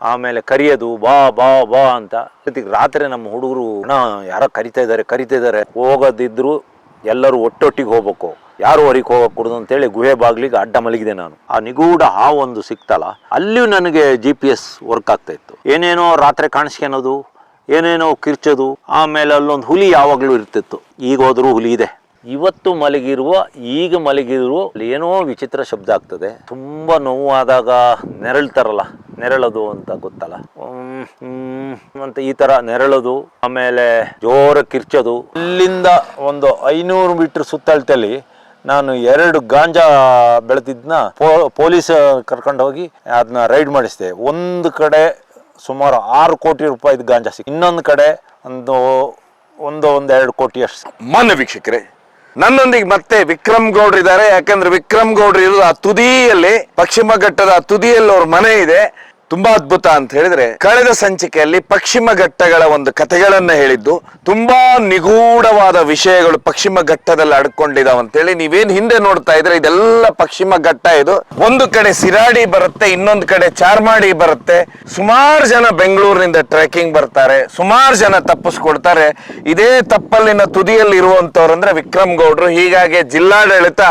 ಆಮೇಲೆ ಕರಿಯೋದು, ಬಾ ಬಾ ಬಾ ಅಂತ. ಜೊತೆಗೆ ರಾತ್ರಿ ನಮ್ಮ ಹುಡುಗರು ನಾ ಯಾರೋ ಕರಿತಾ ಇದ್ದಾರೆ ಕರಿತಾ ಇದ್ದಾರೆ. ಹೋಗೋದಿದ್ರು ಎಲ್ಲರೂ ಒಟ್ಟೊಟ್ಟಿಗೆ ಹೋಗ್ಬೇಕು. ಯಾರು ಹೊರಗೆ ಹೋಗಕ್ ಕೊಡುದು ಅಂತೇಳಿ ಗುಹೆ ಬಾಗ್ಲಿಗೆ ಅಡ್ಡ ಮಲಗಿದೆ ನಾನು. ಆ ನಿಗೂಢ ಆ ಒಂದು ಸಿಕ್ತಲ್ಲ, ಅಲ್ಲಿಯೂ ನನಗೆ ಜಿ ಪಿ ಎಸ್ ವರ್ಕ್ ಆಗ್ತಾ ಇತ್ತು. ಏನೇನೋ ರಾತ್ರಿ ಕಾಣಿಸ್ಕೊಳೋದು ಏನೇನೋ ಕಿರ್ಚೋದು, ಆಮೇಲೆ ಅಲ್ಲೊಂದು ಹುಲಿ ಯಾವಾಗಲೂ ಇರ್ತಿತ್ತು. ಈಗ ಹೋದ್ರೂ ಹುಲಿ ಇದೆ. ಇವತ್ತು ಮಲಗಿರುವ, ಈಗ ಮಲಗಿರುವ, ಏನೋ ವಿಚಿತ್ರ ಶಬ್ದ ಆಗ್ತದೆ. ತುಂಬಾ ನೋವಾದಾಗ ನೆರಳ್ತಾರಲ್ಲ, ನೆರಳೋದು ಅಂತ ಗೊತ್ತಲ್ಲ? ಅಂತ ಈ ತರ ನೆರಳೋದು, ಆಮೇಲೆ ಜೋರ ಕಿರ್ಚೋದು. ಇಲ್ಲಿಂದ ಒಂದು ಐನೂರು ಮೀಟರ್ ಸುತ್ತಳತೆಯಲ್ಲಿ ನಾನು ಎರಡು ಗಾಂಜಾ ಬೆಳೆದಿದ್ನ ಪೊಲೀಸ್ ಕರ್ಕೊಂಡು ಹೋಗಿ ಅದನ್ನ ರೈಡ್ ಮಾಡಿಸಿದೆ. ಒಂದು ಕಡೆ ಸುಮಾರು ಆರು ಕೋಟಿ ರೂಪಾಯಿದು ಗಾಂಜಾ ಸಿಕ್ಕ ಇನ್ನೊಂದು ಕಡೆ ಒಂದು ಒಂದು, ಒಂದೆರಡು ಕೋಟಿ ಅಷ್ಟು ಮಾನ್ಯ ವೀಕ್ಷಕರೇ ನನ್ನೊಂದಿಗೆ ಮತ್ತೆ ವಿಕ್ರಮ್ ಗೌಡ್ರು ಇದ್ದಾರೆ ಯಾಕಂದ್ರೆ ವಿಕ್ರಮ್ ಗೌಡ್ರು ಇರೋದು ಆ ತುದಿಯಲ್ಲಿ, ಪಶ್ಚಿಮ ಘಟ್ಟದ ತುದಿಯಲ್ಲಿ ಅವ್ರ ಮನೆ ಇದೆ. ತುಂಬಾ ಅದ್ಭುತ ಅಂತ ಹೇಳಿದ್ರೆ ಕಳೆದ ಸಂಚಿಕೆಯಲ್ಲಿ ಪಶ್ಚಿಮ ಘಟ್ಟಗಳ ಒಂದು ಕಥೆಗಳನ್ನ ಹೇಳಿದ್ದು, ತುಂಬಾ ನಿಗೂಢವಾದ ವಿಷಯಗಳು ಪಶ್ಚಿಮ ಘಟ್ಟದಲ್ಲಿ ಅಡ್ಕೊಂಡಿದಾವ ಅಂತೇಳಿ ನೀವೇನ್ ಹಿಂದೆ ನೋಡ್ತಾ ಇದ್ರೆ ಇದೆಲ್ಲ ಪಶ್ಚಿಮ ಘಟ್ಟ ಇದು. ಒಂದು ಕಡೆ ಸಿರಾಡಿ ಬರುತ್ತೆ, ಇನ್ನೊಂದು ಕಡೆ ಚಾರ್ಮಾಡಿ ಬರುತ್ತೆ. ಸುಮಾರು ಜನ ಬೆಂಗಳೂರಿನಿಂದ ಟ್ರೆಕಿಂಗ್ ಬರ್ತಾರೆ, ಸುಮಾರು ಜನ ತಪ್ಪಿಸ್ಕೊಡ್ತಾರೆ. ಇದೇ ತಪ್ಪಲ್ಲಿನ ತುದಿಯಲ್ಲಿ ಇರುವಂತವ್ರು ಅಂದ್ರೆ ವಿಕ್ರಮ್ ಗೌಡ್ರು. ಹೀಗಾಗಿ ಜಿಲ್ಲಾಡಳಿತ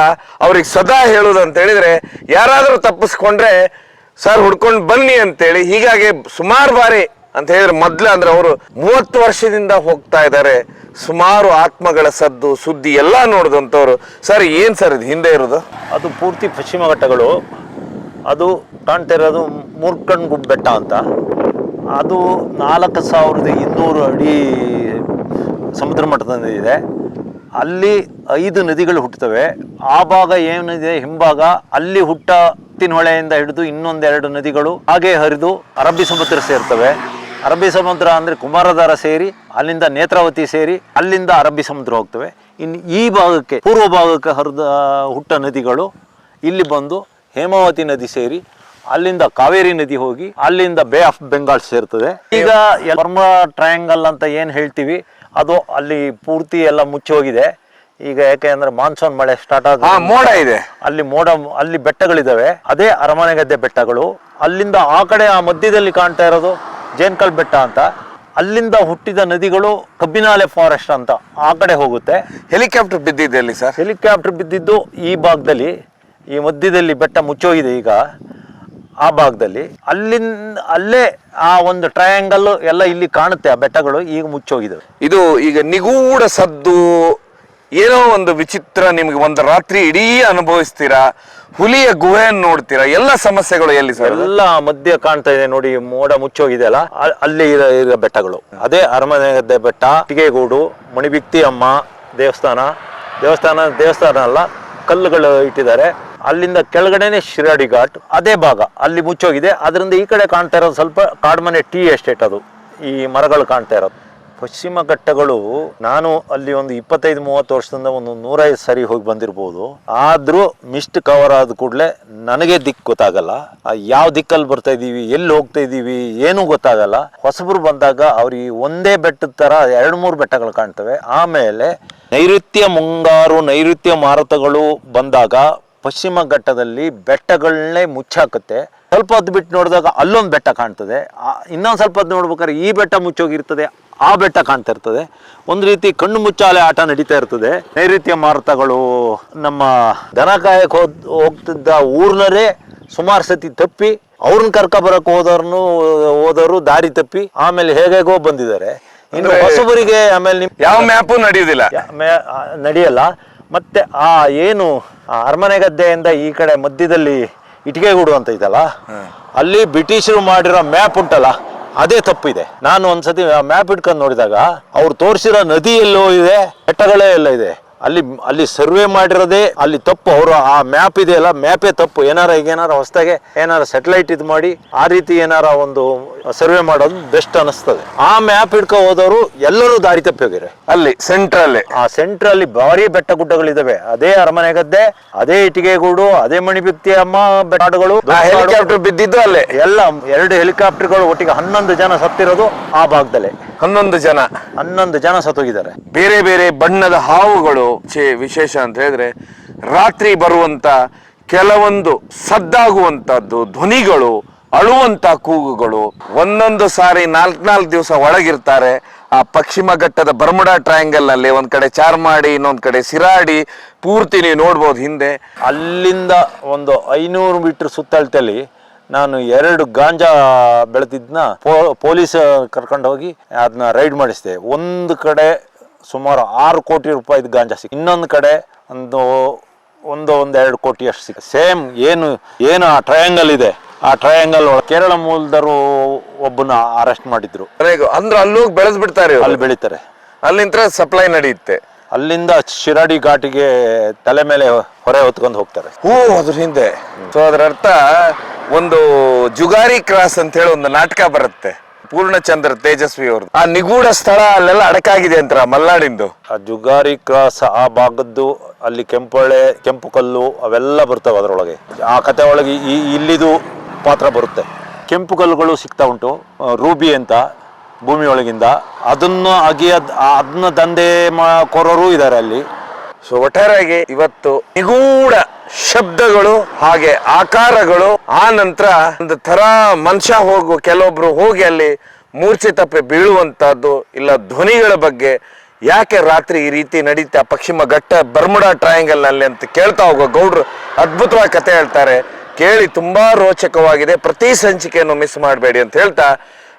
ಅವ್ರಿಗೆ ಸದಾ ಹೇಳುದು ಅಂತ ಹೇಳಿದ್ರೆ ಯಾರಾದ್ರೂ ತಪ್ಪಿಸ್ಕೊಂಡ್ರೆ ಸರ್ ಹುಡ್ಕೊಂಡು ಬನ್ನಿ ಅಂತೇಳಿ ಹೀಗಾಗಿ ಸುಮಾರು ಬಾರಿ ಅಂತ ಹೇಳಿದ್ರೆ ಮೊದ್ಲು ಅಂದ್ರೆ ಅವರು ಮೂವತ್ತು ವರ್ಷದಿಂದ ಹೋಗ್ತಾ ಇದ್ದಾರೆ ಸುಮಾರು ಆತ್ಮಗಳ ಸದ್ದು, ಸುದ್ದಿ ಎಲ್ಲಾ ನೋಡಿದಂಥವ್ರು ಸರ್, ಏನ್ ಸರ್ ಇದು ಹಿಂದೆ ಇರೋದು? ಅದು ಪೂರ್ತಿ ಪಶ್ಚಿಮ ಘಟ್ಟಗಳು. ಅದು ಕಾಣ್ತಾ ಇರೋದು ಮೂರ್ಕಣ್ ಗುಡ್ ಬೆಟ್ಟ ಅಂತ. ಅದು ನಾಲ್ಕು ಸಾವಿರದ ಇನ್ನೂರು ಅಡಿ ಸಮುದ್ರ ಮಟ್ಟದಿಂದ ಇದೆ ಅಲ್ಲಿ ಐದು ನದಿಗಳು ಹುಟ್ಟುತ್ತವೆ ಆ ಭಾಗ ಏನಿದೆ ಹಿಂಭಾಗ ಅಲ್ಲಿ ಹುಟ್ಟ ಹೊಳೆಯಿಂದ ಹಿಡಿದು ಇನ್ನೊಂದೆರಡು ನದಿಗಳು ಹಾಗೆ ಹರಿದು ಅರಬ್ಬಿ ಸಮುದ್ರ ಸೇರ್ತವೆ. ಅರಬ್ಬಿ ಸಮುದ್ರ ಅಂದರೆ ಕುಮಾರಧಾರ ಸೇರಿ, ಅಲ್ಲಿಂದ ನೇತ್ರಾವತಿ ಸೇರಿ, ಅಲ್ಲಿಂದ ಅರಬ್ಬಿ ಸಮುದ್ರ ಹೋಗ್ತವೆ. ಇನ್ನು ಈ ಭಾಗಕ್ಕೆ, ಪೂರ್ವ ಭಾಗಕ್ಕೆ ಹರಿದ ಹುಟ್ಟ ನದಿಗಳು ಇಲ್ಲಿ ಬಂದು ಹೇಮಾವತಿ ನದಿ ಸೇರಿ, ಅಲ್ಲಿಂದ ಕಾವೇರಿ ನದಿ ಹೋಗಿ, ಅಲ್ಲಿಂದ ಬೇ ಆಫ್ ಬೆಂಗಾಲ್ ಸೇರ್ತದೆ. ಈಗ ಬರ್ಮ ಟ್ರಯಾಂಗಲ್ ಅಂತ ಏನು ಹೇಳ್ತೀವಿ? ಅದು ಅಲ್ಲಿ ಪೂರ್ತಿ ಎಲ್ಲ ಮುಚ್ಚಿ ಹೋಗಿದೆ. ಈಗ ಯಾಕೆ ಅಂದ್ರೆ ಮಾನ್ಸೂನ್ ಮಳೆ ಸ್ಟಾರ್ಟ್ ಆದ ಮೋಡ ಇದೆ. ಅಲ್ಲಿ ಮೋಡ ಅಲ್ಲಿ ಬೆಟ್ಟಗಳಿದಾವೆ. ಅದೇ ಅರಮನೆಗದ್ದೆ ಬೆಟ್ಟಗಳು. ಅಲ್ಲಿಂದ ಆ ಕಡೆ ಆ ಮಧ್ಯದಲ್ಲಿ ಕಾಣ್ತಾ ಇರೋದು ಜೇನ್ಕಲ್ ಬೆಟ್ಟ ಅಂತ. ಅಲ್ಲಿಂದ ಹುಟ್ಟಿದ ನದಿಗಳು ಕಬ್ಬಿನಾಲೆ ಫಾರೆಸ್ಟ್ ಅಂತ ಆ ಕಡೆ ಹೋಗುತ್ತೆ. ಹೆಲಿಕಾಪ್ಟರ್ ಬಿದ್ದಿದೆ ಅಲ್ಲಿ ಸರ್ ಹೆಲಿಕಾಪ್ಟರ್ ಬಿದ್ದಿದ್ದು ಈ ಭಾಗದಲ್ಲಿ. ಈ ಮಧ್ಯದಲ್ಲಿ ಬೆಟ್ಟ ಮುಚ್ಚೋಗಿದೆ ಈಗ. ಆ ಭಾಗದಲ್ಲಿ ಅಲ್ಲಿಂದ ಅಲ್ಲೇ ಆ ಒಂದು ಟ್ರಯಾಂಗಲ್ ಎಲ್ಲ ಇಲ್ಲಿ ಕಾಣುತ್ತೆ ಆ ಬೆಟ್ಟಗಳು ಈಗ ಮುಚ್ಚೋಗಿದ್ದಾವೆ ಇದು ಈಗ ನಿಗೂಢ ಸದ್ದು ಏನೋ ಒಂದು ವಿಚಿತ್ರ ನಿಮ್ಗೆ ಒಂದು ರಾತ್ರಿ ಇಡೀ ಅನುಭವಿಸ್ತೀರಾ? ಹುಲಿಯ ಗುಹೆಯನ್ನು ನೋಡ್ತೀರಾ? ಎಲ್ಲ ಸಮಸ್ಯೆಗಳು ಎಲ್ಲಿ ಸರ್? ಎಲ್ಲ ಮಧ್ಯ ಕಾಣ್ತಾ ಇದೆ ನೋಡಿ ಮೋಡ ಮುಚ್ಚೋಗಿದೆ ಅಲ್ಲ? ಅಲ್ಲಿ ಇರೋ ಇರೋ ಬೆಟ್ಟಗಳು. ಅದೇ ಅರಮನೆ ಗದ್ದೆ ಬೆಟ್ಟ ಟಿಗೆಗೂಡು ಮಣಿಬಿಕ್ತಿ ಅಮ್ಮ ದೇವಸ್ಥಾನ. ದೇವಸ್ಥಾನ ದೇವಸ್ಥಾನ ಅಲ್ಲ ಕಲ್ಲುಗಳು ಇಟ್ಟಿದ್ದಾರೆ. ಅಲ್ಲಿಂದ ಕೆಳಗಡೆನೆ ಶಿರಾಡಿ ಘಾಟ್, ಅದೇ ಭಾಗ. ಅಲ್ಲಿ ಮುಚ್ಚೋಗಿದೆ. ಅದರಿಂದ ಈ ಕಡೆ ಕಾಣ್ತಾ ಇರೋದು ಸ್ವಲ್ಪ ಕಾಡ್ಮನೆ ಟೀ ಎಸ್ಟೇಟ್ ಅದು. ಈ ಮರಗಳು ಕಾಣ್ತಾ ಇರೋದು. ಪಶ್ಚಿಮ ಘಟ್ಟಗಳು, ನಾನು ಅಲ್ಲಿ ಒಂದು ಇಪ್ಪತ್ತೈದು, ಮೂವತ್ತು ವರ್ಷದಿಂದ ಒಂದು ನೂರೈದು ಸರಿ ಹೋಗಿ ಬಂದಿರ್ಬೋದು. ಆದ್ರೂ ಮಿಸ್ಟ್ ಕವರ್ ಆದ ಕೂಡಲೇ ನನಗೆ ದಿಕ್ಕು ಗೊತ್ತಾಗಲ್ಲ. ಯಾವ ದಿಕ್ಕಲ್ಲಿ ಬರ್ತಾ ಇದ್ದೀವಿ, ಎಲ್ಲಿ ಹೋಗ್ತಾ ಇದ್ದೀವಿ, ಏನೂ ಗೊತ್ತಾಗಲ್ಲ. ಹೊಸಬ್ರು ಬಂದಾಗ ಅವ್ರಿಗೆ ಒಂದೇ ಬೆಟ್ಟದ ತರ ಎರಡು, ಮೂರು ಬೆಟ್ಟಗಳು ಕಾಣ್ತವೆ. ಆಮೇಲೆ ನೈಋತ್ಯ ಮುಂಗಾರು, ನೈಋತ್ಯ ಮಾರುತಗಳು ಬಂದಾಗ ಪಶ್ಚಿಮ ಘಟ್ಟದಲ್ಲಿ ಬೆಟ್ಟಗಳನ್ನೇ ಮುಚ್ಚಾಕುತ್ತೆ. ಸ್ವಲ್ಪ ಹೊತ್ತು ಬಿಟ್ಟು ನೋಡಿದಾಗ ಅಲ್ಲೊಂದು ಬೆಟ್ಟ ಕಾಣ್ತದೆ. ಇನ್ನೊಂದು ಸ್ವಲ್ಪ ಹೊತ್ತು ನೋಡ್ಬೇಕಾದ್ರೆ ಈ ಬೆಟ್ಟ ಮುಚ್ಚೋಗಿರ್ತದೆ ಆ ಬೆಟ್ಟ ಕಾಣ್ತಾ ಇರ್ತದೆ ಒಂದು ರೀತಿ ಕಣ್ಣು ಮುಚ್ಚಾಲೆ ಆಟ ನಡೀತಾ ಇರ್ತದೆ. ನೈಋತ್ಯ ಮಾರುತಗಳು ನಮ್ಮ ದನ ಕಾಯಕ್ ಹೋದ್ ಹೋಗ್ತಿದ್ದ ಊರ್ನರೇ ಸುಮಾರು ಸತಿ ತಪ್ಪಿ ಅವ್ರನ್ನ ಕರ್ಕ ಬರಕ್ ಹೋದವ್ರನ್ನು ಹೋದವರು ದಾರಿ ತಪ್ಪಿ ಆಮೇಲೆ ಹೇಗೇಗೋ ಬಂದಿದ್ದಾರೆ. ಇನ್ನು ಹೊಸಬರಿಗೆ ಆಮೇಲೆ ನಿಮ್ ಯಾವ ಮ್ಯಾಪು ನಡೆಯುವುದಿಲ್ಲ ನಡೆಯಲ್ಲ. ಮತ್ತೆ ಆ ಏನು ಅರಮನೆ ಗದ್ದೆಯಿಂದ ಈ ಕಡೆ ಮಧ್ಯದಲ್ಲಿ ಇಟಿಗೆಗೂಡು ಅಂತ ಇದಲ್ಲ ಅಲ್ಲಿ ಬ್ರಿಟಿಷರು ಮಾಡಿರೋ ಮ್ಯಾಪ್ ಉಂಟಲ್ಲ ಅದೇ ತಪ್ಪಿದೆ. ನಾನು ಒಂದ್ಸತಿ ಮ್ಯಾಪ್ ಇಟ್ಕೊಂಡು ನೋಡಿದಾಗ ಅವ್ರು ತೋರಿಸಿರೋ ನದಿ ಎಲ್ಲೋ ಇದೆ ಬೆಟ್ಟಗಳೇ ಎಲ್ಲ ಇದೆ. ಅಲ್ಲಿ ಅಲ್ಲಿ ಸರ್ವೆ ಮಾಡಿರೋದೇ ಅಲ್ಲಿ ತಪ್ಪು ಅವರು ಆ ಮ್ಯಾಪ್ ಇದೆಯಲ್ಲ ಮ್ಯಾಪೇ ತಪ್ಪು. ಏನಾರ ಈಗ ಏನಾರ ಹೊಸದಾಗೆ ಏನಾರ ಸೆಟಲೈಟ್ ಇದು ಮಾಡಿ ಆ ರೀತಿ ಏನಾರ ಒಂದು ಸರ್ವೆ ಮಾಡೋದು ಬೆಸ್ಟ್ ಅನಿಸ್ತದೆ ಆ ಮ್ಯಾಪ್ ಹಿಡ್ಕೊ ಹೋದವರು ಎಲ್ಲರೂ ದಾರಿ ತಪ್ಪಿ ಹೋಗಿರೆ ಅಲ್ಲಿ ಸೆಂಟ್ರಲ್ಲಿ ಆ ಸೆಂಟ್ರಲ್ಲಿ ಭಾರಿ ಬೆಟ್ಟ ಗುಡ್ಡಗಳಿದಾವೆ. ಅದೇ ಅರಮನೆ ಗದ್ದೆ ಅದೇ ಇಟಿಗೆಗೂಡು ಅದೇ ಮಣಿಬಿತ್ತಿ ಅಮ್ಮ ಬೆಟ್ಟಗಳು ಹೆಲಿಕಾಪ್ಟರ್ ಬಿದ್ದಿದ್ದು ಅಲ್ಲೇ. ಎಲ್ಲ ಎರಡು ಹೆಲಿಕಾಪ್ಟರ್ಗಳು ಒಟ್ಟಿಗೆ ಹನ್ನೊಂದು ಜನ ಸತ್ತಿರೋದು ಆ ಭಾಗದಲ್ಲೇ. ಹನ್ನೊಂದು ಜನ. ಹನ್ನೊಂದು ಜನ ಸತ್ತೋಗಿದ್ದಾರೆ. ಬೇರೆ ಬೇರೆ ಬಣ್ಣದ ಹಾವುಗಳು ಛೇ ವಿಶೇಷ ಅಂತ ಹೇಳಿದ್ರೆ ರಾತ್ರಿ ಬರುವಂತ ಕೆಲವೊಂದು ಸದ್ದಾಗುವಂತದ್ದು ಧ್ವನಿಗಳು ಅಳುವಂತ ಕೂಗುಗಳು ಒಂದೊಂದು ಸಾರಿ ನಾಲ್ಕ್ ನಾಲ್ಕು ದಿವಸ ಒಳಗಿರ್ತಾರೆ. ಆ ಪಶ್ಚಿಮ ಘಟ್ಟದ ಬರ್ಮುಡಾ ಟ್ರಯಾಂಗಲ್ನಲ್ಲಿ ಒಂದ್ ಕಡೆ ಚಾರ್ಮಾಡಿ ಇನ್ನೊಂದ್ ಕಡೆ ಸಿರಾಡಿ ಪೂರ್ತಿ ನೀವು ನೋಡ್ಬೋದು ಹಿಂದೆ. ಅಲ್ಲಿಂದ ಒಂದು ಐನೂರು ಮೀಟರ್ ಸುತ್ತಳತೆಯಲ್ಲಿ ನಾನು ಎರಡು ಗಾಂಜಾ ಬೆಳೆದಿದ್ನ ಪೊಲೀಸ್ ಕರ್ಕೊಂಡು ಹೋಗಿ ಅದನ್ನ ರೈಡ್ ಮಾಡಿಸಿದೆ. ಒಂದು ಕಡೆ ಸುಮಾರು ಆರು ಕೋಟಿ ರೂಪಾಯಿ ಗಾಂಜಾ ಸಿಕ್ಕ ಇನ್ನೊಂದು ಕಡೆ ಒಂದು ಒಂದು ಒಂದು ಎರಡು ಕೋಟಿ ಅಷ್ಟು ಸಿಕ್ಕ ಸೇಮ್ ಏನು ಏನು ಆ ಟ್ರಯಾಂಗಲ್ ಇದೆ. ಆ ಟ್ರಯಾಂಗಲ್ ಕೇರಳ ಮೂಲದವರು ಒಬ್ಬನ ಅರೆಸ್ಟ್ ಮಾಡಿದ್ರು. ಅಂದ್ರೆ ಅಲ್ಲೂ ಬೆಳೆಸ್ಬಿಡ್ತಾರೆ ಇವ್ರು. ಅಲ್ಲಿ ಬೆಳೀತಾರೆ. ಅಲ್ಲಿಂದ ಸಪ್ಲೈ ನಡೆಯುತ್ತೆ. ಅಲ್ಲಿಂದ ಶಿರಾಡಿ ಘಾಟಿಗೆ ತಲೆ ಮೇಲೆ ಹೊರೆ ಹೊತ್ಕೊಂಡು ಹೋಗ್ತಾರೆ. ಹೂ ಅದ್ರ ಹಿಂದೆ. ಸೊ ಅದರ ಅರ್ಥ ಒಂದು ಜುಗಾರಿ ಕ್ರಾಸ್ ಅಂತ ಹೇಳಿ ಒಂದು ನಾಟಕ ಬರುತ್ತೆ. ಪೂರ್ಣಚಂದ್ರ ತೇಜಸ್ವಿ ಅವ್ರದ್ದು ಆ ನಿಗೂಢ ಸ್ಥಳ ಅಲ್ಲೆಲ್ಲ ಅಡಕಾಗಿದೆ ಅಂತ ಮಲ್ನಾಡಿಂದು? ಆ ಜುಗಾರಿ ಕ್ರಾಸ್ ಆ ಭಾಗದ್ದು, ಅಲ್ಲಿ ಕೆಂಪೊಳೆ ಕೆಂಪು ಕಲ್ಲು ಅವೆಲ್ಲ ಬರ್ತವೆ ಅದರೊಳಗೆ. ಆ ಕತೆ ಒಳಗೆ ಈ, ಇಲ್ಲಿದು ಪಾತ್ರ ಬರುತ್ತೆ. ಕೆಂಪು ಕಲ್ಲುಗಳು ಸಿಗ್ತಾ ಉಂಟು ರೂಬಿ ಅಂತ ಭೂಮಿಯೊಳಗಿಂದ. ಅದನ್ನು ಅಗಿಯದ್ ಅದನ್ನ ದಂಧೆ ಮಾ, ಕೊರೋರು ಇದ್ದಾರೆ ಅಲ್ಲಿ. ಸೊ ಒಟ್ಟಾರೆಯಾಗಿ ಇವತ್ತು ನಿಗೂಢ ಶಬ್ದಗಳು ಹಾಗೆ ಆಕಾರಗಳು ಆ ನಂತರ ಒಂದು ತರ ಮನುಷ್ಯ ಹೋಗು, ಕೆಲವೊಬ್ರು ಹೋಗಿ ಅಲ್ಲಿ ಮೂರ್ಛೆ ತಪ್ಪೆ ಬೀಳುವಂತಹದ್ದು ಇಲ್ಲ ಧ್ವನಿಗಳ ಬಗ್ಗೆ ಯಾಕೆ ರಾತ್ರಿ ಈ ರೀತಿ ನಡೀತಾ, ಪಶ್ಚಿಮ ಘಟ್ಟ ಬರ್ಮುಡಾ ಟ್ರಯಾಂಗಲ್ನಲ್ಲಿ ಅಂತ ಕೇಳ್ತಾ ಹೋಗೋ ಗೌಡ್ರು ಅದ್ಭುತವಾಗಿ ಕತೆ ಹೇಳ್ತಾರೆ. ಕೇಳಿ ತುಂಬಾ ರೋಚಕವಾಗಿದೆ. ಪ್ರತಿ ಸಂಚಿಕೆಯನ್ನು ಮಿಸ್ ಮಾಡಬೇಡಿ ಅಂತ ಹೇಳ್ತಾ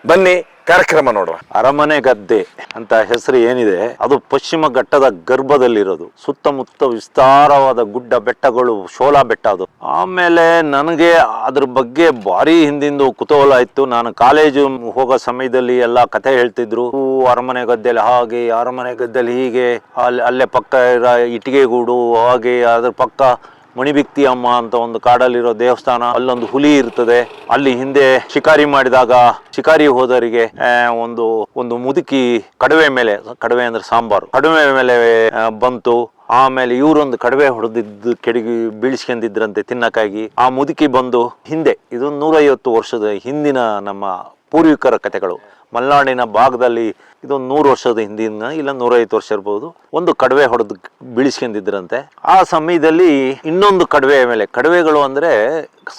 ಬನ್ನಿ ಕಾರ್ಯಕ್ರಮ ನೋಡುವ ಅರಮನೆ ಗದ್ದೆ ಅಂತ ಹೆಸರು ಏನಿದೆ, ಅದು ಪಶ್ಚಿಮ ಘಟ್ಟದ ಗರ್ಭದಲ್ಲಿರೋದು. ಸುತ್ತಮುತ್ತ ವಿಸ್ತಾರವಾದ ಗುಡ್ಡ ಬೆಟ್ಟಗಳು, ಶೋಲಾ ಬೆಟ್ಟ ಅದು. ಆಮೇಲೆ ನನಗೆ ಅದ್ರ ಬಗ್ಗೆ ಭಾರಿ ಹಿಂದಿಂದು ಕುತೂಹಲ ಇತ್ತು. ನಾನು ಕಾಲೇಜು ಹೋಗೋ ಸಮಯದಲ್ಲಿ ಎಲ್ಲ ಕತೆ ಹೇಳ್ತಿದ್ರು. ಅರಮನೆ ಗದ್ದೆಯಲ್ಲಿ ಹಾಗೆ, ಅರಮನೆ ಗದ್ದೆಯಲ್ಲಿ ಹೀಗೆ, ಅಲ್ಲಿ, ಅಲ್ಲೇ ಪಕ್ಕ ಇಟ್ಟಿಗೆ ಗೂಡು ಹಾಗೆ, ಅದ್ರ ಪಕ್ಕ ಮಣಿಬಿಕ್ತಿ ಅಮ್ಮ ಅಂತ ಒಂದು ಕಾಡಲ್ಲಿರೋ ದೇವಸ್ಥಾನ, ಅಲ್ಲೊಂದು ಹುಲಿ ಇರ್ತದೆ. ಅಲ್ಲಿ ಹಿಂದೆ ಶಿಕಾರಿ ಮಾಡಿದಾಗ ಶಿಕಾರಿ ಹೋದವರಿಗೆ ಒಂದು ಒಂದು ಮುದುಕಿ ಕಡವೆ ಮೇಲೆ, ಕಡವೆ ಅಂದ್ರೆ ಸಾಂಬಾರು, ಕಡವೆ ಮೇಲೆ ಬಂತು. ಆಮೇಲೆ ಇವರೊಂದು ಕಡವೆ ಹೊಡೆದಿದ್ದು ಕೆಡಗಿ ಬೀಳಿಸ್ಕೊಂಡಿದ್ರಂತೆ ತಿನ್ನಕ್ಕಾಗಿ. ಆ ಮುದುಕಿ ಬಂದು ಹಿಂದೆ ಇದು ನೂರೈವತ್ತು ವರ್ಷದ ಹಿಂದಿನ ನಮ್ಮ ಪೂರ್ವಿಕರ ಕಥೆಗಳು ಮಲೆನಾಡಿನ ಭಾಗದಲ್ಲಿ ಇದೊಂದು ನೂರು ವರ್ಷದ ಹಿಂದಿನ ಇಲ್ಲ ನೂರೈವತ್ತು ವರ್ಷ ಇರ್ಬೋದು, ಒಂದು ಕಡವೆ ಹೊಡೆದು ಬೀಳಿಸ್ಕೊಂಡಿದ್ರಂತೆ. ಆ ಸಮಯದಲ್ಲಿ ಇನ್ನೊಂದು ಕಡವೆ ಮೇಲೆ, ಕಡವೆಗಳು ಅಂದ್ರೆ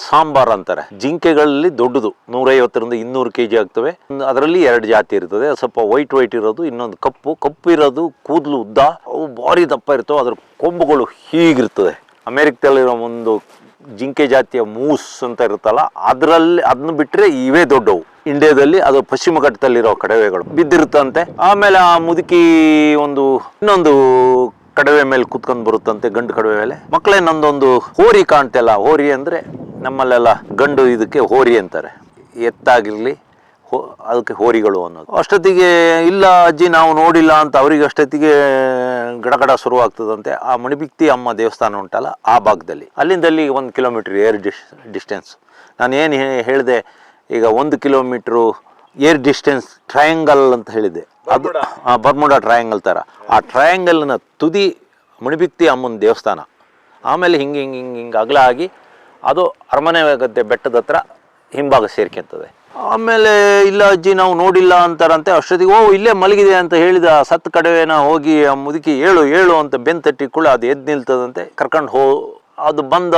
ಸಾಂಬಾರ್ ಅಂತಾರೆ. ಜಿಂಕೆಗಳಲ್ಲಿ ದೊಡ್ಡದು, ನೂರೈವತ್ತರಿಂದ ಇನ್ನೂರು ಕೆ ಜಿ ಆಗ್ತವೆ. ಅದರಲ್ಲಿ ಎರಡು ಜಾತಿ ಇರ್ತದೆ, ಸ್ವಲ್ಪ ವೈಟ್ ವೈಟ್ ಇರೋದು, ಇನ್ನೊಂದು ಕಪ್ಪು. ಕಪ್ಪು ಇರೋದು ಕೂದಲು ಉದ್ದ, ಅವು ಭಾರಿ ದಪ್ಪ ಇರ್ತವೆ, ಅದ್ರ ಕೊಂಬುಗಳು ಹೀಗಿರ್ತದೆ. ಅಮೆರಿಕದಲ್ಲಿರೋ ಒಂದು ಜಿಂಕೆ ಜಾತಿಯ ಮೂಸ್ ಅಂತ ಇರುತ್ತಲ್ಲ, ಅದರಲ್ಲಿ, ಅದನ್ನ ಬಿಟ್ಟರೆ ಇವೇ ದೊಡ್ಡವು. ಇಂಡಿಯಾದಲ್ಲಿ, ಅದು ಪಶ್ಚಿಮ ಘಟ್ಟದಲ್ಲಿರೋ ಕಡವೆಗಳು ಬಿದ್ದಿರುತ್ತಂತೆ. ಆಮೇಲೆ ಆ ಮುದುಕಿ ಒಂದು, ಇನ್ನೊಂದು ಕಡವೆ ಮೇಲೆ ಕುತ್ಕೊಂಡು ಬರುತ್ತಂತೆ, ಗಂಡು ಕಡವೆ ಮೇಲೆ. ಮಕ್ಕಳೇ, ನಂದೊಂದು ಹೋರಿ ಕಾಣ್ತಲ್ಲ ಹೋರಿ ಅಂದ್ರೆ ನಮ್ಮಲ್ಲೆಲ್ಲ ಗಂಡು ಇದಕ್ಕೆ ಹೋರಿ ಅಂತಾರೆ. ಎತ್ತಾಗಿರಲಿ, ಹೋ, ಅದಕ್ಕೆ ಹೋರಿಗಳು ಅನ್ನೋದು. ಅಷ್ಟೊತ್ತಿಗೆ, ಇಲ್ಲ ಅಜ್ಜಿ, ನಾವು ನೋಡಿಲ್ಲ ಅಂತ ಅವ್ರಿಗೆ ಅಷ್ಟೊತ್ತಿಗೆ ಗಡಗಡ ಶುರುವಾಗ್ತದಂತೆ. ಆ ಮಣಿಬಿಕ್ತಿ ಅಮ್ಮ ದೇವಸ್ಥಾನ ಉಂಟಲ್ಲ, ಆ ಭಾಗದಲ್ಲಿ. ಅಲ್ಲಿಂದಲ್ಲಿ ಒಂದು ಕಿಲೋಮೀಟರ್ ಏರ್ ಡಿಸ್ ಡಿಸ್ಟೆನ್ಸ್ ನಾನು ಏನು ಹೇಳಿದೆ ಈಗ ಒಂದು ಕಿಲೋಮೀಟ್ರು ಏರ್ ಡಿಸ್ಟೆನ್ಸ್ ಟ್ರಯಾಂಗಲ್ ಅಂತ ಹೇಳಿದೆ. ಅದು ಆ, ಬರ್ಮುಡಾ ಟ್ರಯಾಂಗಲ್ ಥರ ಆ ಟ್ರಯಾಂಗಲ್ನ ತುದಿ ಮುಣಿಬಿತ್ತಿ ಅಮ್ಮನ ದೇವಸ್ಥಾನ. ಆಮೇಲೆ ಹಿಂಗೆ ಹಿಂಗೆ ಹಿಂಗೆ ಹಿಂಗೆ ಅಗಲ ಆಗಿ ಅದು ಅರಮನೆ ಗದ್ದೆ ಬೆಟ್ಟದ ಹತ್ರ ಹಿಂಭಾಗ ಸೇರ್ಕೊಂತದೆ. ಆಮೇಲೆ ಇಲ್ಲ ಅಜ್ಜಿ ನಾವು ನೋಡಿಲ್ಲ ಅಂತಾರಂತೆ ಅಷ್ಟೊತ್ತಿಗೆ ಓ ಇಲ್ಲೇ ಮಲಗಿದೆ ಅಂತ ಹೇಳಿದ ಸತ್ತು ಸತ್ ಕಡವೆನ ಹೋಗಿ ಆ ಮುದುಕಿ ಏಳು ಏಳು ಅಂತ ಬೆನ್ ತಟ್ಟಿಕೊಳ್ಳಿ ಅದು ಎದ್ದು ನಿಲ್ತದಂತೆ ಕರ್ಕೊಂಡು ಹೋ ಅದು ಬಂದ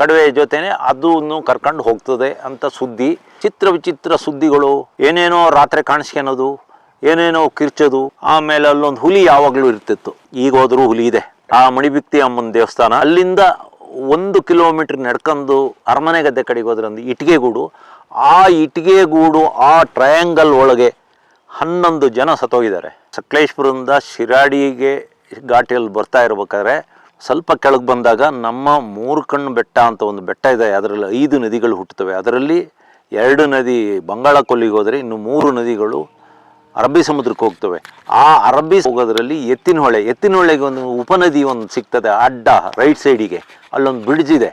ಕಡವೆ ಜೊತೆನೆ ಅದನ್ನು ಕರ್ಕೊಂಡು ಹೋಗ್ತದೆ ಅಂತ ಸುದ್ದಿ. ಚಿತ್ರ ವಿಚಿತ್ರ ಸುದ್ದಿಗಳು, ಏನೇನೋ ರಾತ್ರಿ ಕಾಣಿಸ್ಕೊಳೋದು ಏನೇನೋ ಕಿರ್ಚೋದು, ಆಮೇಲೆ ಅಲ್ಲೊಂದು ಹುಲಿ ಯಾವಾಗಲೂ ಇರ್ತಿತ್ತು. ಈಗ ಹೋದ್ರೂ ಹುಲಿ ಇದೆ. ಆ ಮಣಿಬಿಕ್ತಿ ಅಮ್ಮನ ದೇವಸ್ಥಾನ, ಅಲ್ಲಿಂದ ಒಂದು ಕಿಲೋಮೀಟರ್ ನಡ್ಕೊಂಡು ಅರಮನೆ ಗದ್ದೆ ಕಡೆಗೆ ಹೋದ್ರೆ ಒಂದು ಇಟ್ಟಿಗೆ ಗೂಡು ಆ ಇಟ್ಟಿಗೆಗೂಡು ಆ ಟ್ರಯಾಂಗಲ್ ಒಳಗೆ ಹನ್ನೊಂದು ಜನ ಸತ್ತೋಗಿದ್ದಾರೆ. ಸಕಲೇಶ್ಪುರದಿಂದ ಶಿರಾಡಿಗೆ ಘಾಟಿಯಲ್ಲಿ ಬರ್ತಾ ಇರ್ಬೇಕಾದ್ರೆ ಸ್ವಲ್ಪ ಕೆಳಗೆ ಬಂದಾಗ ನಮ್ಮ ಮೂರು ಕಣ್ಣು ಬೆಟ್ಟ ಅಂತ ಒಂದು ಬೆಟ್ಟ ಇದೆ, ಅದರಲ್ಲಿ ಐದು ನದಿಗಳು ಹುಟ್ಟುತ್ತವೆ. ಅದರಲ್ಲಿ ಎರಡು ನದಿ ಬಂಗಾಳ ಕೊಲ್ಲಿಗೆ ಹೋದರೆ ಇನ್ನು ಮೂರು ನದಿಗಳು ಅರಬ್ಬಿ ಸಮುದ್ರಕ್ಕೆ ಹೋಗ್ತವೆ. ಆ ಅರಬ್ಬಿ ಹೋಗೋದ್ರಲ್ಲಿ ಎತ್ತಿನಹೊಳೆ, ಎತ್ತಿನಹೊಳೆಗೆ ಎತ್ತಿನ ಹೊಳೆಗೆ ಒಂದು ಉಪನದಿ ಒಂದು ಸಿಗ್ತದೆ, ಅಡ್ಡ, ರೈಟ್ ಸೈಡಿಗೆ. ಅಲ್ಲೊಂದು ಬ್ರಿಡ್ಜ್ ಇದೆ.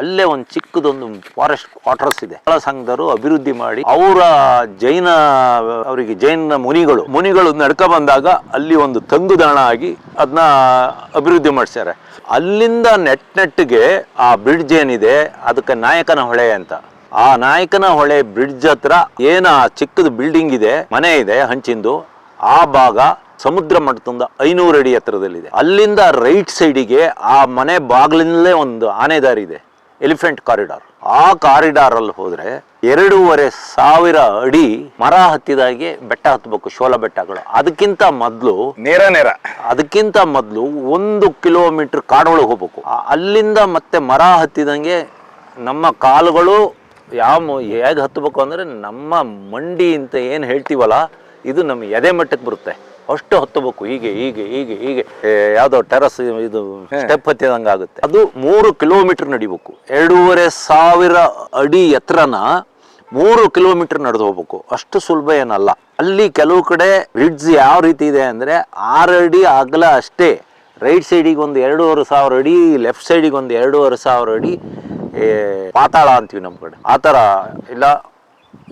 ಅಲ್ಲೇ ಒಂದು ಚಿಕ್ಕದೊಂದು ಫಾರೆಸ್ಟ್ ಕ್ವಾರ್ಟರ್ಸ್ ಇದೆ. ಬಹಳ ಸಂಘದವರು ಅಭಿವೃದ್ಧಿ ಮಾಡಿ ಅವರ ಜೈನ, ಅವರಿಗೆ ಜೈನ ಮುನಿಗಳು ಮುನಿಗಳು ನಡ್ಕ ಬಂದಾಗ ಅಲ್ಲಿ ಒಂದು ತಂಗುದಾಣ ಆಗಿ ಅದನ್ನ ಅಭಿವೃದ್ಧಿ ಮಾಡಿಸ್ಯಾರೆ. ಅಲ್ಲಿಂದ ನೆಟ್ ನೆಟ್ಗೆ ಆ ಬ್ರಿಡ್ಜ್ ಏನಿದೆ, ಅದಕ್ಕೆ ನಾಯಕನ ಹೊಳೆ ಅಂತ. ಆ ನಾಯಕನ ಹೊಳೆ ಬ್ರಿಡ್ಜ್ ಹತ್ರ ಏನ ಚಿಕ್ಕದ ಬಿಲ್ಡಿಂಗ್ ಇದೆ, ಮನೆ ಇದೆ ಹಂಚಿಂದು, ಆ ಭಾಗ ಸಮುದ್ರ ಮಟ್ಟದಿಂದ ಐನೂರು ಅಡಿ ಎತ್ತರದಲ್ಲಿದೆ. ಅಲ್ಲಿಂದ ರೈಟ್ ಸೈಡಿಗೆ ಆ ಮನೆ ಬಾಗಿಲಿನಲ್ಲೇ ಒಂದು ಆನೆದಾರಿ ಇದೆ. Elephant corridor. ಆ ಕಾರಿಡಾರ್ ಅಲ್ಲಿ ಹೋದ್ರೆ ಎರಡೂವರೆ ಸಾವಿರ ಅಡಿ ಮರ ಹತ್ತಿದಾಗೆ ಬೆಟ್ಟ ಹತ್ತಬೇಕು ಶೋಲ ಬೆಟ್ಟಗಳು. ಅದಕ್ಕಿಂತ ಮೊದಲು ನೇರ ನೇರ. ಅದಕ್ಕಿಂತ ಮೊದಲು ಒಂದು ಕಿಲೋಮೀಟರ್ ಕಾಡೊಳಗೆ ಹೋಗ್ಬೇಕು. ಅಲ್ಲಿಂದ ಮತ್ತೆ ಮರ ಹತ್ತಿದಂಗೆ ನಮ್ಮ ಕಾಲುಗಳು ಯಾವ ಹೇಗೆ ಹತ್ತಬೇಕು ಅಂದರೆ ನಮ್ಮ ಮಂಡಿ ಅಂತ ಏನು ಹೇಳ್ತೀವಲ್ಲ ಇದು ನಮ್ಮ ಎದೆ ಮಟ್ಟಕ್ಕೆ ಬರುತ್ತೆ. ಅಷ್ಟು ಹತ್ತಬೇಕು. ಹೀಗೆ ಹೀಗೆ ಹೀಗೆ ಹೀಗೆ. ಯಾವ್ದೋ ಟೆರಸ್ ಇದು ಸ್ಟೆಪ್ ಹತ್ತಿದಂಗೆ ಆಗುತ್ತೆ. ಅದು ಮೂರು ಕಿಲೋಮೀಟರ್ ನಡಿಬೇಕು. ಎರಡೂವರೆ ಸಾವಿರ ಅಡಿ ಎತ್ತರನ ಮೂರು ಕಿಲೋಮೀಟರ್ ನಡೆದು ಹೋಗ್ಬೇಕು. ಅಷ್ಟು ಸುಲಭ ಏನಲ್ಲ. ಅಲ್ಲಿ ಕೆಲವು ಕಡೆ ಬ್ರಿಡ್ಜ್ ಯಾವ ರೀತಿ ಇದೆ ಅಂದರೆ ಆರು ಅಡಿ ಅಗಲ ಅಷ್ಟೇ. ರೈಟ್ ಸೈಡಿಗೆ ಒಂದು ಎರಡೂವರೆ ಸಾವಿರ ಅಡಿ ಲೆಫ್ಟ್ ಸೈಡಿಗೆ ಒಂದು ಎರಡೂವರೆ ಸಾವಿರ ಅಡಿ ಪಾತಾಳ ಅಂತೀವಿ ನಮ್ಮ ಕಡೆ. ಆ ಥರ ಇಲ್ಲ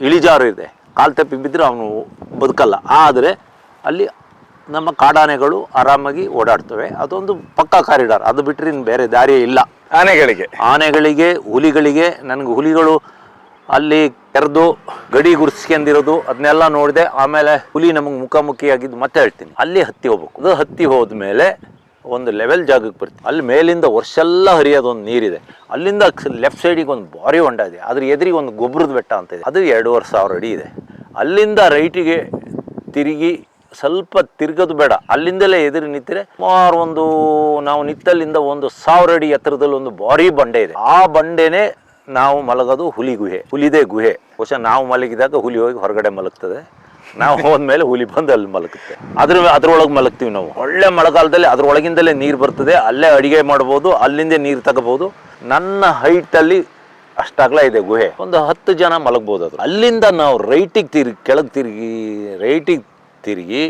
ಇಳಿಜಾರು ಇದೆ. ಕಾಲು ತಪ್ಪಿ ಬಿದ್ದರೆ ಅವನು ಬದುಕಲ್ಲ. ಆದರೆ ಅಲ್ಲಿ ನಮ್ಮ ಕಾಡಾನೆಗಳು ಆರಾಮಾಗಿ ಓಡಾಡ್ತವೆ. ಅದೊಂದು ಪಕ್ಕಾ ಕಾರಿಡಾರ್. ಅದು ಬಿಟ್ಟರೆ ಇನ್ನು ಬೇರೆ ದಾರಿಯೇ ಇಲ್ಲ. ಆನೆಗಳಿಗೆ. ಆನೆಗಳಿಗೆ ಹುಲಿಗಳಿಗೆ ನನಗೆ ಹುಲಿಗಳು ಅಲ್ಲಿ ಕೆರೆದು ಗಡಿ ಗುರ್ಸ್ಕೊಂಡಿರೋದು ಅದನ್ನೆಲ್ಲ ನೋಡಿದೆ ಆಮೇಲೆ ಹುಲಿ ನಮಗೆ ಮುಖಾಮುಖಿಯಾಗಿದ್ದು ಮತ್ತೆ ಹೇಳ್ತೀನಿ. ಅಲ್ಲಿ ಹತ್ತಿ ಹೋಗ್ಬೇಕು. ಅದು ಹತ್ತಿ ಹೋದ್ಮೇಲೆ ಒಂದು ಲೆವೆಲ್ ಜಾಗಕ್ಕೆ ಬರ್ತೀವಿ ಅಲ್ಲಿ ಮೇಲಿಂದ ವರ್ಷೆಲ್ಲ ಹರಿಯೋದು ಒಂದು ನೀರಿದೆ. ಅಲ್ಲಿಂದ ಲೆಫ್ಟ್ ಸೈಡಿಗೆ ಒಂದು ಬಾರಿ ಹೊಂಡ ಇದೆ. ಅದ್ರ ಎದುರಿಗೆ ಒಂದು ಗೊಬ್ಬರದ ಬೆಟ್ಟ ಅಂತ ಇದೆ. ಅದು ಎರಡೂವರೆ ಸಾವಿರ ಅಡಿ ಇದೆ. ಅಲ್ಲಿಂದ ರೈಟಿಗೆ ತಿರುಗಿ ಸ್ವಲ್ಪ ತಿರ್ಗೋದು ಬೇಡ. ಅಲ್ಲಿಂದಲೇ ಎದುರು ನಿಂತರೆ ಸುಮಾರು ಒಂದು, ನಾವು ನಿತ್ತಲ್ಲಿಂದ ಒಂದು ಸಾವಿರ ಅಡಿ ಎತ್ತರದಲ್ಲಿ ಒಂದು ಭಾರಿ ಬಂಡೆ ಇದೆ. ಆ ಬಂಡೆನೇ ನಾವು ಮಲಗೋದು ಹುಲಿ ಗುಹೆ, ಹುಲಿದೆ ಗುಹೆ. ಬಹುಶಃ ನಾವು ಮಲಗಿದಾಗ ಹುಲಿ ಹೋಗಿ ಹೊರಗಡೆ ಮಲಗ್ತದೆ. ನಾವು ಹೋದ್ಮೇಲೆ ಹುಲಿ ಬಂದು ಅಲ್ಲಿ ಮಲಗುತ್ತೆ. ಅದ್ರ, ಅದ್ರೊಳಗೆ ಮಲಗ್ತೀವಿ ನಾವು. ಒಳ್ಳೆ ಮಳೆಗಾಲದಲ್ಲಿ ಅದ್ರೊಳಗಿಂದಲೇ ನೀರು ಬರ್ತದೆ. ಅಲ್ಲೇ ಅಡಿಗೆ ಮಾಡ್ಬೋದು, ಅಲ್ಲಿಂದೇ ನೀರು ತಗೋಬೋದು. ನನ್ನ ಹೈಟಲ್ಲಿ ಅಷ್ಟಾಗ್ಲ ಇದೆ ಗುಹೆ. ಒಂದು ಹತ್ತು ಜನ ಮಲಗ್ಬೋದು ಅದು ಅಲ್ಲಿಂದ ನಾವು ರೈಟಿಗೆ ತಿರುಗಿ, ಕೆಳಗೆ ತಿರುಗಿ, ರೈಟಿಗೆ ತಿರುಗಿ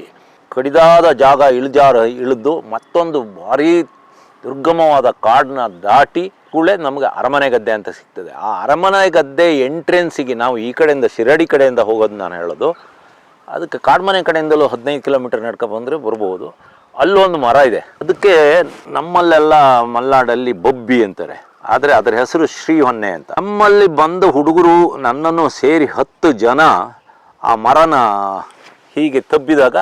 ಕಡಿದಾದ ಜಾಗ ಇಳಿದಾರ ಇಳಿದು ಮತ್ತೊಂದು ಭಾರಿ ದುರ್ಗಮವಾದ ಕಾಡನ್ನ ದಾಟಿ ಕೂಡಲೇ ನಮಗೆ ಅರಮನೆ ಗದ್ದೆ ಅಂತ ಸಿಗ್ತದೆ. ಆ ಅರಮನೆ ಗದ್ದೆ ಎಂಟ್ರೆನ್ಸಿಗೆ ನಾವು ಈ ಕಡೆಯಿಂದ ಶಿರಡಿ ಕಡೆಯಿಂದ ಹೋಗೋದು ನಾನು ಹೇಳೋದು. ಅದಕ್ಕೆ ಕಾಡ್ಮನೆ ಕಡೆಯಿಂದಲೂ ಹದಿನೈದು ಕಿಲೋಮೀಟರ್ ನಡ್ಕೊ ಬಂದರೆ ಬರ್ಬೋದು. ಅಲ್ಲೊಂದು ಮರ ಇದೆ. ಅದಕ್ಕೆ ನಮ್ಮಲ್ಲೆಲ್ಲ ಮಲ್ನಾಡಲ್ಲಿ ಬೊಬ್ಬಿ ಅಂತಾರೆ. ಆದರೆ ಅದರ ಹೆಸರು ಶ್ರೀ ಹೊನ್ನೆ ಅಂತ. ನಮ್ಮಲ್ಲಿ ಬಂದ ಹುಡುಗರು ನನ್ನನ್ನು ಸೇರಿ ಹತ್ತು ಜನ ಆ ಮರನ ಹೀಗೆ ತಬ್ಬಿದಾಗ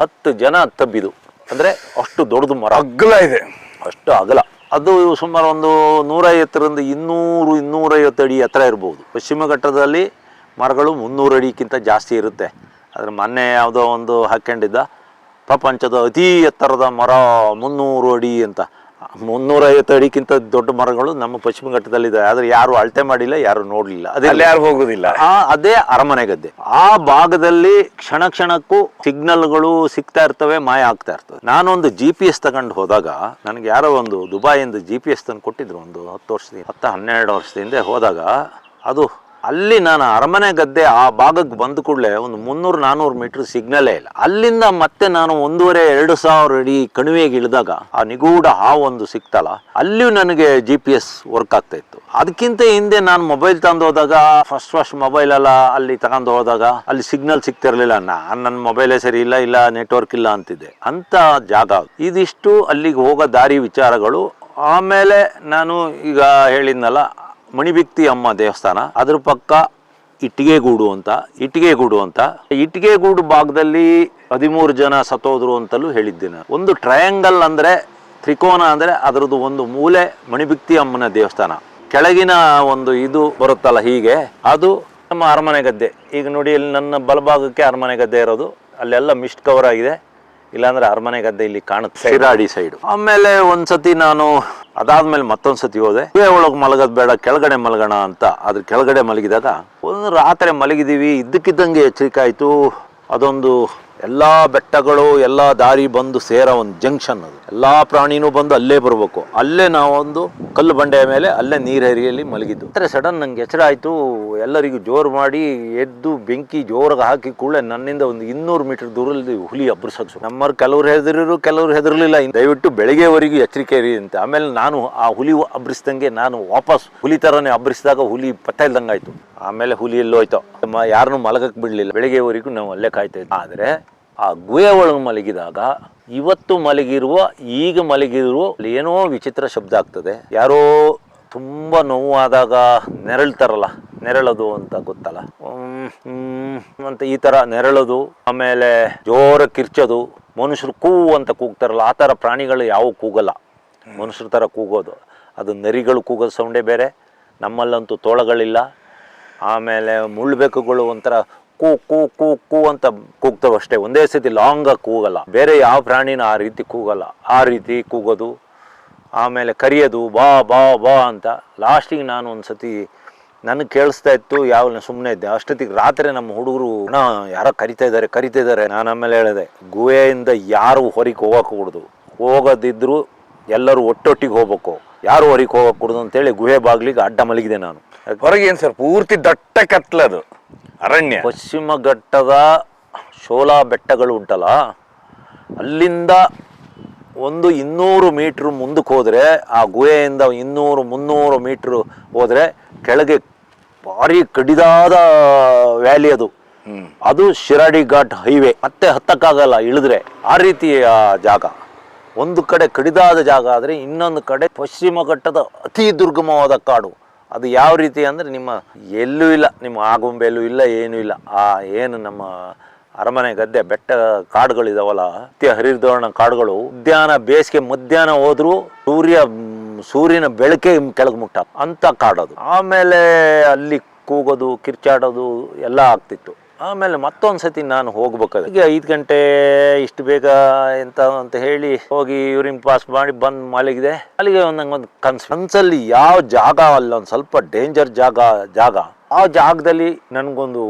ಹತ್ತು ಜನ ತಬ್ಬಿದು ಅಂದರೆ ಅಷ್ಟು ದೊಡ್ಡದು ಮರ. ಅಗಲ ಇದೆ. ಅಷ್ಟು ಅಗಲ. ಅದು ಸುಮಾರು ಒಂದು ನೂರೈವತ್ತರಿಂದ ಇನ್ನೂರು ಇನ್ನೂರೈವತ್ತು ಅಡಿ ಎತ್ತರ ಇರ್ಬೋದು. ಪಶ್ಚಿಮ ಘಟ್ಟದಲ್ಲಿ ಮರಗಳು ಮುನ್ನೂರು ಅಡಿಗಿಂತ ಜಾಸ್ತಿ ಇರುತ್ತೆ. ಆದರೆ ಮೊನ್ನೆ ಯಾವುದೋ ಒಂದು ಹಾಕ್ಕೊಂಡಿದ್ದ ಪ್ರಪಂಚದ ಅತಿ ಎತ್ತರದ ಮರ ಮುನ್ನೂರು ಅಡಿ ಅಂತ. ಮುನ್ನೂರೈವತ್ತು ಅಡಿಗಿಂತ ದೊಡ್ಡ ಮರಗಳು ನಮ್ಮ ಪಶ್ಚಿಮ ಘಟ್ಟದಲ್ಲಿದೆ. ಆದರೆ ಯಾರು ಅಳತೆ ಮಾಡಿಲ್ಲ ಯಾರು ನೋಡಲಿಲ್ಲ. ಅದೇ ಯಾರು ಹೋಗುದಿಲ್ಲ. ಆ ಅದೇ ಅರಮನೆ ಗದ್ದೆ ಆ ಭಾಗದಲ್ಲಿ ಕ್ಷಣ ಕ್ಷಣಕ್ಕೂ ಸಿಗ್ನಲ್ಗಳು ಸಿಗ್ತಾ ಇರ್ತವೆ ಮಾಯ ಆಗ್ತಾ ಇರ್ತವೆ. ನಾನೊಂದು ಜಿ ಪಿ ಎಸ್ ತಗೊಂಡು ಹೋದಾಗ ನನಗೆ ಯಾರೋ ಒಂದು ದುಬಾಯಿಂದ ಜಿ ಪಿ ಎಸ್ ತಂದು ಕೊಟ್ಟಿದ್ರು ಒಂದು ಹತ್ತು ವರ್ಷದಿಂದ ಹತ್ತು ಹನ್ನೆರಡು ವರ್ಷದಿಂದ ಹೋದಾಗ ಅದು ಅಲ್ಲಿ ನಾನು ಅರಮನೆ ಗದ್ದೆ ಆ ಭಾಗಕ್ಕೆ ಬಂದ ಕೂಡಲೇ ಒಂದು ಮುನ್ನೂರು ನಾನ್ನೂರು ಮೀಟರ್ ಸಿಗ್ನಲೇ ಇಲ್ಲ. ಅಲ್ಲಿಂದ ಮತ್ತೆ ನಾನು ಒಂದೂವರೆ, ಎರಡು ಸಾವಿರ ಅಡಿ ಕಣಿವೆಗೆ ಇಳಿದಾಗ ಆ ನಿಗೂಢ ಹಾವೊಂದು ಸಿಕ್ತಲ್ಲ ಅಲ್ಲಿಯೂ ನನಗೆ ಜಿ ಪಿ ಎಸ್ ವರ್ಕ್ ಆಗ್ತಾ ಇತ್ತು. ಅದಕ್ಕಿಂತ ಹಿಂದೆ ನಾನು ಮೊಬೈಲ್ ತಂದು ಹೋದಾಗ ಫಸ್ಟ್ ಫಸ್ಟ್ ಮೊಬೈಲ್ ಎಲ್ಲ ಅಲ್ಲಿ ತಗೊಂಡು ಹೋದಾಗ ಅಲ್ಲಿ ಸಿಗ್ನಲ್ ಸಿಗ್ತಿರಲಿಲ್ಲ. ನಾನು ನನ್ನ ಮೊಬೈಲೇ ಸರಿ ಇಲ್ಲ ಇಲ್ಲ ನೆಟ್ವರ್ಕ್ ಇಲ್ಲ ಅಂತಿದ್ದೆ. ಅಂತ ಜಾಗ. ಇದಿಷ್ಟು ಅಲ್ಲಿಗೆ ಹೋಗೋ ದಾರಿ ವಿಚಾರಗಳು. ಆಮೇಲೆ ನಾನು ಈಗ ಹೇಳಿದ್ನಲ್ಲ ಮಣಿಬಿಕ್ತಿ ಅಮ್ಮ ದೇವಸ್ಥಾನ, ಅದ್ರ ಪಕ್ಕ ಇಟ್ಟಿಗೆಗೂಡು ಅಂತ ಇಟ್ಟಿಗೆಗೂಡು ಅಂತ. ಇಟ್ಟಿಗೆಗೂಡು ಭಾಗದಲ್ಲಿ ಹದಿಮೂರು ಜನ ಸತ್ತೋದ್ರು ಅಂತಲೂ ಹೇಳಿದ್ದೇನೆ ಒಂದು ಟ್ರಯಾಂಗಲ್ ಅಂದ್ರೆ ತ್ರಿಕೋನ ಅಂದ್ರೆ ಅದರದ್ದು ಒಂದು ಮೂಲೆ ಮಣಿಬಿಕ್ತಿ ಅಮ್ಮನ ದೇವಸ್ಥಾನ. ಕೆಳಗಿನ ಒಂದು ಇದು ಬರುತ್ತಲ್ಲ ಹೀಗೆ, ಅದು ನಮ್ಮ ಅರಮನೆ ಗದ್ದೆ. ಈಗ ನೋಡಿ, ಇಲ್ಲಿ ನನ್ನ ಬಲಭಾಗಕ್ಕೆ ಅರಮನೆ ಗದ್ದೆ ಇರೋದು. ಅಲ್ಲೆಲ್ಲ ಮಿಸ್ಟ್ ಕವರ್ ಆಗಿದೆ. ಇಲ್ಲಾಂದ್ರೆ ಅರಮನೆ ಗದ್ದೆ ಇಲ್ಲಿ ಕಾಣುತ್ತೆ. ಶಿರಾಡಿ ಸೈಡ್ ಆಮೇಲೆ ಒಂದ್ಸತಿ ನಾನು ಅದಾದ್ಮೇಲೆ ಮತ್ತೊಂದ್ಸತಿ ಹೋದೆ. ಒಳಗೆ ಮಲಗೋದು ಬೇಡ ಕೆಳಗಡೆ ಮಲಗೋಣ ಅಂತ. ಅದ್ರ ಕೆಳಗಡೆ ಮಲಗಿದಾಗ ಒಂದು ರಾತ್ರಿ ಮಲಗಿದೀವಿ ಇದ್ದಕ್ಕಿದ್ದಂಗೆ ಎಚ್ಚರಿಕೆ ಆಯ್ತು. ಅದೊಂದು ಎಲ್ಲಾ ಬೆಟ್ಟಗಳು, ಎಲ್ಲ ದಾರಿ ಬಂದು ಸೇರೋ ಒಂದು ಜಂಕ್ಷನ್ ಅದು. ಎಲ್ಲ ಪ್ರಾಣಿನೂ ಬಂದು ಅಲ್ಲೇ ಬರಬೇಕು. ಅಲ್ಲೇ ನಾವೊಂದು ಕಲ್ಲು ಬಂಡೆಯ ಮೇಲೆ ಅಲ್ಲೇ ನೀರಹರಿಯಲ್ಲಿ ಮಲಗಿದ್ದು. ಅಂದ್ರೆ ಸಡನ್ ನಂಗೆ ಎಚ್ಚರ ಆಯಿತು, ಎಲ್ಲರಿಗೂ ಜೋರು ಮಾಡಿ ಎದ್ದು ಬೆಂಕಿ ಜೋರಾಗಿ ಹಾಕಿ ಕೂಡಲೇ ನನ್ನಿಂದ ಒಂದು ಇನ್ನೂರು ಮೀಟರ್ ದೂರದಲ್ಲಿ ಹುಲಿ ಅಬ್ರಿಸಕ್ ನಮ್ಮವ್ರು ಕೆಲವ್ರು ಹೆದರಿರು, ಕೆಲವರು ಹೆದರಲಿಲ್ಲ. ದಯವಿಟ್ಟು ಬೆಳಗ್ಗೆವರೆಗೂ ಎಚ್ಚರಿಕೆ ಇರಿ ಅಂತ. ಆಮೇಲೆ ನಾನು ಆ ಹುಲಿ ಅಬ್ರಿಸ್ದಂಗೆ ನಾನು ವಾಪಸ್ ಹುಲಿ ತರನೇ ಅಬ್ರಿಸಿದಾಗ ಹುಲಿ ಪತ್ತೆ ಇಲ್ದಂಗೆ ಆಯ್ತು ಆಮೇಲೆ ಹುಲಿ ಎಲ್ಲೋಯ್ತು ಯಾರನ್ನೂ ಮಲಗಕ್ಕೆ ಬಿಡಲಿಲ್ಲ. ಬೆಳಗ್ಗೆವರೆಗೂ ನಾವು ಅಲ್ಲೇ ಕಾಯ್ತಾ ಇದ್ವಿ. ಆದರೆ ಆ ಗುಹೆ ಒಳಗೆ ಮಲಗಿದಾಗ ಇವತ್ತು ಮಲಗಿರುವ, ಈಗ ಮಲಗಿರುವ ಏನೋ ವಿಚಿತ್ರ ಶಬ್ದ ಆಗ್ತದೆ. ಯಾರೋ ತುಂಬ ನೋವಾದಾಗ ನೆರಳ್ತಾರಲ್ಲ, ನೆರಳೋದು ಅಂತ ಗೊತ್ತಲ್ಲ? ಅಂತ ಈ ಥರ ನೆರಳೋದು, ಆಮೇಲೆ ಜೋರ ಕಿರ್ಚೋದು ಮನುಷ್ಯರು ಕೂ ಅಂತ ಕೂಗ್ತಾರಲ್ಲ, ಆ ಥರ ಪ್ರಾಣಿಗಳು ಯಾವ ಕೂಗಲ್ಲ. ಮನುಷ್ಯರ ಥರ ಕೂಗೋದು. ಅದು ನರಿಗಳು ಕೂಗೋದು ಸೌಂಡೇ ಬೇರೆ, ನಮ್ಮಲ್ಲಂತೂ ತೋಳಗಳಿಲ್ಲ. ಆಮೇಲೆ ಮುಳ್ಳುಬೆಕ್ಕುಗಳು ಒಂಥರ ಕೂ ಕೂ ಕೂ ಕೂ ಅಂತ ಕೂಗ್ತವೆ ಅಷ್ಟೇ. ಒಂದೇ ಸತಿ ಲಾಂಗಾಗಿ ಕೂಗಲ್ಲ. ಬೇರೆ ಯಾವ ಪ್ರಾಣಿನ ಆ ರೀತಿ ಕೂಗಲ್ಲ. ಆ ರೀತಿ ಕೂಗೋದು, ಆಮೇಲೆ ಕರಿಯೋದು, ಬಾ ಬಾ ಬಾ ಅಂತ. ಲಾಸ್ಟಿಗೆ ನಾನು ಒಂದು ಸತಿ ನನಗೆ ಕೇಳಿಸ್ತಾ ಇತ್ತು ಯಾವ ಸುಮ್ಮನೆ ಇದ್ದೆ. ಅಷ್ಟೊತ್ತಿಗೆ ರಾತ್ರಿ ನಮ್ಮ ಹುಡುಗರು, ಅಣ್ಣ, ಯಾರೋ ಕರಿತಾ ಇದ್ದಾರೆ ಕರಿತಾ ಇದ್ದಾರೆ. ನಾನು ಆಮೇಲೆ ಹೇಳಿದೆ, ಗುಹೆಯಿಂದ ಯಾರು ಹೊರಗೆ ಹೋಗಕ್ಕೆ ಕೂಡ್ದು? ಹೋಗೋದಿದ್ರು ಎಲ್ಲರೂ ಒಟ್ಟೊಟ್ಟಿಗೆ ಹೋಗ್ಬೇಕು. ಯಾರು ಹೊರಗೆ ಹೋಗಕ್ಕೆ ಕೂಡ್ದು ಅಂತೇಳಿ ಗುಹೆ ಬಾಗಿಲಿಗೆ ಅಡ್ಡ ಮಲಗಿದೆ ನಾನು. ಹೊರಗೆ ಏನ್ ಸರ್ ಪೂರ್ತಿ ದಟ್ಟ ಕತ್ಲದು ಅರಣ್ಯ. ಪಶ್ಚಿಮ ಘಟ್ಟದ ಶೋಲಾ ಬೆಟ್ಟಗಳು ಉಂಟಲ್ಲ? ಅಲ್ಲಿಂದ ಒಂದು ಇನ್ನೂರು ಮೀಟ್ರ್ ಮುಂದಕ್ಕೆ ಹೋದರೆ ಆ ಗುಹೆಯಿಂದ ಇನ್ನೂರು ಮುನ್ನೂರು ಮೀಟ್ರ್ ಹೋದರೆ ಕೆಳಗೆ ಭಾರಿ ಕಡಿದಾದ ವ್ಯಾಲಿ ಅದು. ಅದು ಶಿರಾಡಿ ಘಾಟ್ ಹೈವೇ. ಮತ್ತೆ ಹತ್ತಕ್ಕಾಗಲ್ಲ ಇಳಿದ್ರೆ. ಆ ರೀತಿಯ ಜಾಗ. ಒಂದು ಕಡೆ ಕಡಿದಾದ ಜಾಗ ಆದರೆ ಇನ್ನೊಂದು ಕಡೆ ಪಶ್ಚಿಮ ಘಟ್ಟದ ಅತಿ ದುರ್ಗಮವಾದ ಕಾಡು. ಅದು ಯಾವ ರೀತಿ ಅಂದರೆ ನಿಮ್ಮ ಎಲ್ಲೂ ಇಲ್ಲ, ನಿಮ್ಮ ಆಗುಂಬೆಲ್ಲೂ ಇಲ್ಲ, ಏನೂ ಇಲ್ಲ. ಆ ಏನು ನಮ್ಮ ಅರಮನೆ ಗದ್ದೆ, ಬೆಟ್ಟ ಕಾಡುಗಳಿದಾವಲ್ಲ, ಅತ್ಯ ಹರಿದ್ವರ್ಣ ಕಾಡುಗಳು, ಉದ್ಯಾನ, ಬೇಸಿಗೆ, ಮಧ್ಯಾಹ್ನ ಹೋದ್ರು ಸೂರ್ಯ ಸೂರ್ಯನ ಬೆಳಕೆ ಕೆಳಗೆ ಮುಟ್ಟ. ಅಂತ ಕಾಡೋದು. ಆಮೇಲೆ ಅಲ್ಲಿ ಕೂಗೋದು, ಕಿರ್ಚಾಡೋದು ಎಲ್ಲ ಆಗ್ತಿತ್ತು. ಆಮೇಲೆ ಮತ್ತೊಂದು ಸತಿ ನಾನು ಹೋಗ್ಬೇಕಾದ್ರೆ ಈಗ ಐದು ಗಂಟೆ ಇಷ್ಟು ಬೇಗ ಎಂತ ಅಂತ ಹೇಳಿ ಹೋಗಿ ಯೂರಿನ್ ಪಾಸ್ ಮಾಡಿ ಬಂದು ಮಲಗಿದೆ. ಅಲ್ಲಿಗೆ ಒಂದು ನಂಗೊಂದು ಕನ್ಸು, ಕನ್ಸಲ್ಲಿ ಯಾವ ಜಾಗ ಅಲ್ಲ, ಒಂದು ಸ್ವಲ್ಪ ಡೇಂಜರ್ ಜಾಗ ಜಾಗ. ಆ ಜಾಗದಲ್ಲಿ ನನಗೊಂದು